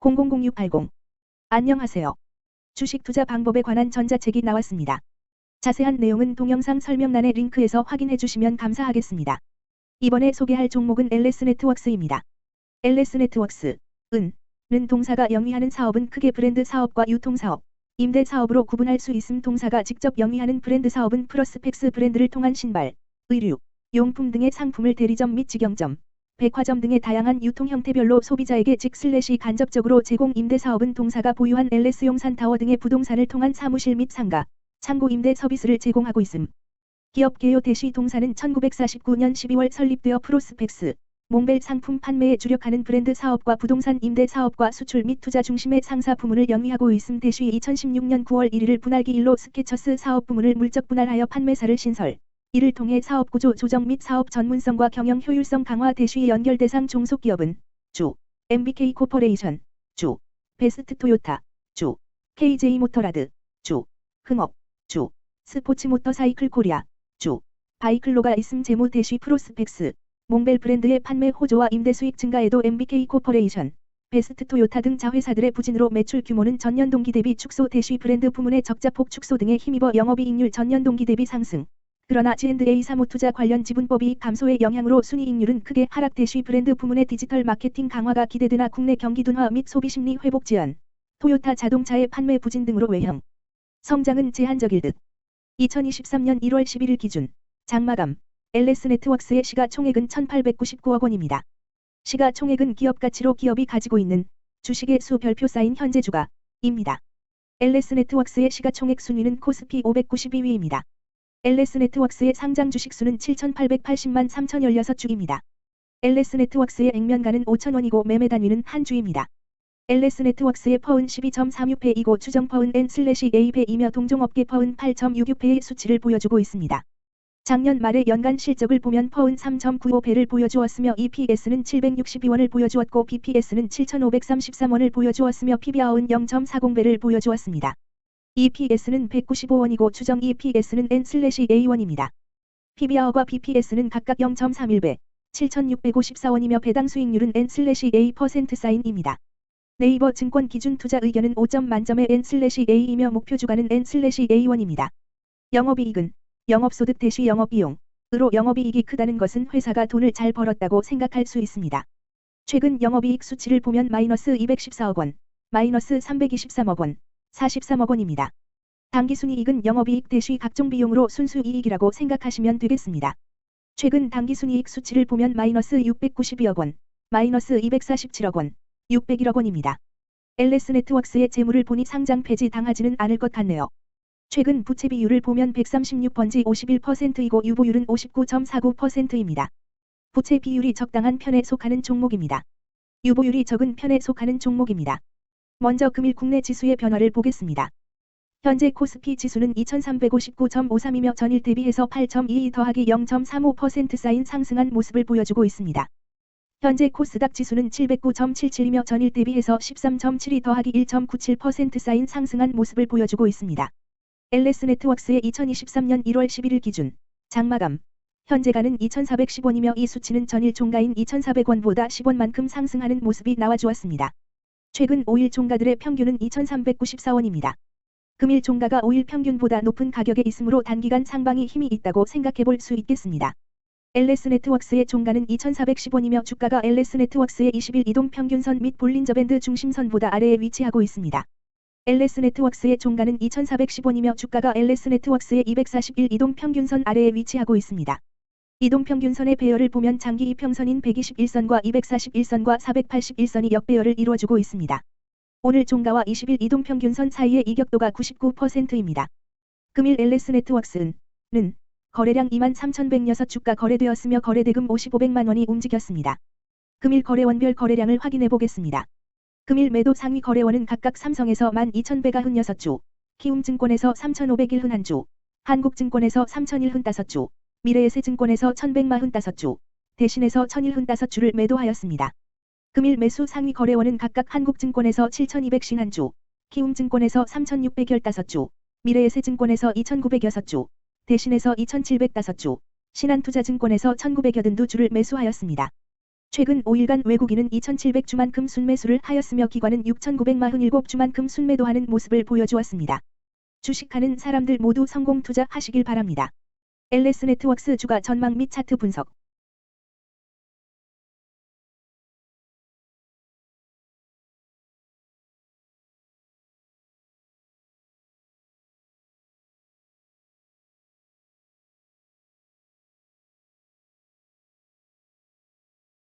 000680 안녕하세요. 주식 투자 방법에 관한 전자책이 나왔습니다. 자세한 내용은 동영상 설명란의 링크에서 확인해 주시면 감사하겠습니다. 이번에 소개할 종목은 LS 네트워크스입니다. LS 네트워크스, 은, 는 동사가 영위하는 사업은 크게 브랜드 사업과 유통 사업, 임대 사업으로 구분할 수 있음 동사가 직접 영위하는 브랜드 사업은 프로스펙스 브랜드를 통한 신발, 의류, 용품 등의 상품을 대리점 및 직영점, 백화점 등의 다양한 유통 형태별로 소비자에게 직 슬래시 간접적으로 제공 임대 사업은 동사가 보유한 LS 용 산타워 등의 부동산을 통한 사무실 및 상가, 창고 임대 서비스를 제공하고 있음. 기업 개요 대시 동사는 1949년 12월 설립되어 프로스펙스, 몽벨 상품 판매에 주력하는 브랜드 사업과 부동산 임대 사업과 수출 및 투자 중심의 상사 부문을 영위하고 있음 대시 2016년 9월 1일 분할기 일로 스케쳐스 사업 부문을 물적 분할하여 판매사를 신설. 이를 통해 사업 구조 조정 및 사업 전문성과 경영 효율성 강화 대시 연결 대상 종속기업은 주, MBK 코퍼레이션, 주, 베스트 토요타, 주, KJ 모터라드, 주, 흥업, 주, 스포츠 모터 사이클 코리아, 주, 바이클로가 있음 재무 대시 프로스펙스, 몽벨 브랜드의 판매 호조와 임대 수익 증가에도 MBK 코퍼레이션, 베스트 토요타 등 자회사들의 부진으로 매출 규모는 전년 동기 대비 축소 대시 브랜드 부문의 적자폭 축소 등에 힘입어 영업이익률 전년 동기 대비 상승. 그러나 G&A 사무투자 관련 지분법이익 감소의 영향으로 순이익률은 크게 하락 대시 브랜드 부문의 디지털 마케팅 강화가 기대되나 국내 경기 둔화 및 소비 심리 회복 지연, 토요타 자동차의 판매 부진 등으로 외형. 성장은 제한적일 듯. 2023년 1월 11일 기준 장마감 LS 네트워크스의 시가총액은 1899억 원입니다. 시가총액은 기업 가치로 기업이 가지고 있는 주식의 수 별표 쌓인 현재 주가입니다. LS 네트워크스의 시가총액 순위는 코스피 592위입니다. LS 네트워크스의 상장 주식 수는 7,880만 3,016주입니다. LS 네트워크스의 액면가는 5,000원이고 매매 단위는 한 주입니다. LS 네트워크스의 퍼은 12.36배이고 추정 퍼은 N/A배이며 동종업계 퍼은 8.66배의 수치를 보여주고 있습니다. 작년 말의 연간 실적을 보면 퍼은 3.95배를 보여주었으며 EPS는 762원을 보여주었고 BPS는 7,533원을 보여주었으며 PBR은 0.40배를 보여주었습니다. EPS는 195원이고 추정 EPS는 N/A1입니다. PBR과 BPS는 각각 0.31배, 7,654원이며 배당 수익률은 N/A% 사인입니다. 네이버 증권 기준 투자 의견은 5점 만점의 N/A이며 목표 주가는 N/A1입니다. 영업이익은 영업소득 대시 영업비용으로 영업이익이 크다는 것은 회사가 돈을 잘 벌었다고 생각할 수 있습니다. 최근 영업이익 수치를 보면 마이너스 214억 원, 마이너스 323억 원, 43억 원입니다. 당기순이익은 영업이익 대시 각종 비용으로 순수이익이라고 생각하시면 되겠습니다. 최근 당기순이익 수치를 보면 마이너스 692억 원, 마이너스 247억 원, 601억 원입니다. LS 네트워크스의 재물을 보니 상장 폐지 당하지는 않을 것 같네요. 최근 부채 비율을 보면 136번지 51%이고 유보율은 59.49%입니다. 부채 비율이 적당한 편에 속하는 종목입니다. 유보율이 적은 편에 속하는 종목입니다. 먼저 금일 국내 지수의 변화를 보겠습니다. 현재 코스피 지수는 2359.53이며 전일 대비해서 8.22 더하기 0.35% 쌓인 상승한 모습을 보여주고 있습니다. 현재 코스닥 지수는 709.77이며 전일 대비해서 13.72 더하기 1.97% 쌓인 상승한 모습을 보여주고 있습니다. LS 네트워크스의 2023년 1월 11일 기준 장마감 현재가는 2,410원이며 이 수치는 전일 종가인 2,400원보다 10원만큼 상승하는 모습이 나와주었습니다. 최근 5일 종가들의 평균은 2,394원입니다. 금일 종가가 5일 평균보다 높은 가격에 있으므로 단기간 상방이 힘이 있다고 생각해 볼 수 있겠습니다. LS 네트워크스의 종가는 2,410원이며 주가가 LS 네트워크스의 20일 이동 평균선 및 볼린저 밴드 중심선보다 아래에 위치하고 있습니다. LS 네트워크스의 종가는 2,410원이며 주가가 LS 네트워크스의 241 이동 평균선 아래에 위치하고 있습니다. 이동 평균선의 배열을 보면 장기 이평선인 121선과 241선과 481선이 역배열을 이루어주고 있습니다. 오늘 종가와 20일 이동 평균선 사이의 이격도가 99%입니다. 금일 LS 네트워크스는 거래량 23,106 주가 거래되었으며 거래대금 5,500만 원이 움직였습니다. 금일 거래원별 거래량을 확인해 보겠습니다. 금일 매도 상위 거래원은 각각 삼성에서 12,100가 흔 6주, 키움증권에서 3,501흔 1주, 한국증권에서 3,001흔 5주, 미래에세 증권에서 1145주, 대신에서 1015주를 매도하였습니다. 금일 매수 상위 거래원은 각각 한국증권에서 7251주, 키움증권에서 3615주, 미래에세 증권에서 2906주, 대신에서 2705주, 신한투자증권에서 1982주를 매수하였습니다. 최근 5일간 외국인은 2700주만큼 순매수를 하였으며 기관은 6947주만큼 순매도하는 모습을 보여주었습니다. 주식하는 사람들 모두 성공 투자하시길 바랍니다. LS 네트웍스 주가 전망 및 차트 분석.